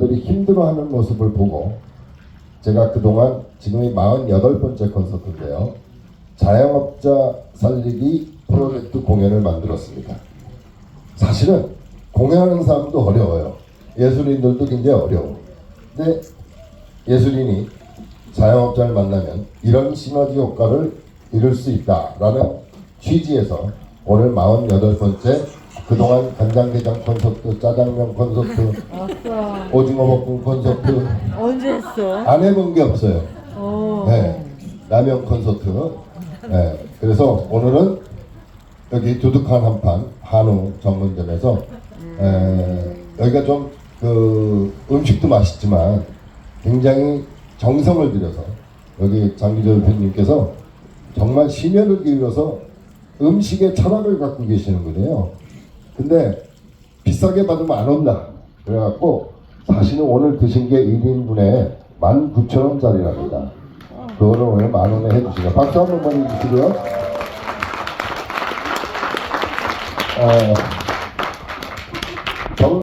자영업자들이 힘들어하는 모습을 보고 제가 그동안 지금이 48번째 콘서트인데요. 자영업자 살리기 프로젝트 공연을 만들었습니다. 사실은 공연하는 사람도 어려워요. 예술인들도 굉장히 어려워. 근데 예술인이 자영업자를 만나면 이런 시너지 효과를 이룰 수 있다라는 취지에서 오늘 48번째 그동안 간장게장 콘서트, 짜장면 콘서트, 오징어 볶음 콘서트 언제 했어? 안 해본 게 없어요. 어. 네, 라면 콘서트. 네, 그래서 오늘은 여기 두둑한 한판 한우 전문점에서 에, 여기가 좀 그 음식도 맛있지만 굉장히 정성을 들여서 여기 장기조 대표님께서 정말 심혈을 기울여서 음식의 철학을 갖고 계시는 거예요. 근데 비싸게 받으면 안 온다. 그래갖고 사실은 오늘 드신 게 1인분에 19,000원짜리랍니다. 그거를 오늘 만 원에 해주시고 박수 한 번만 해주시고요. 어,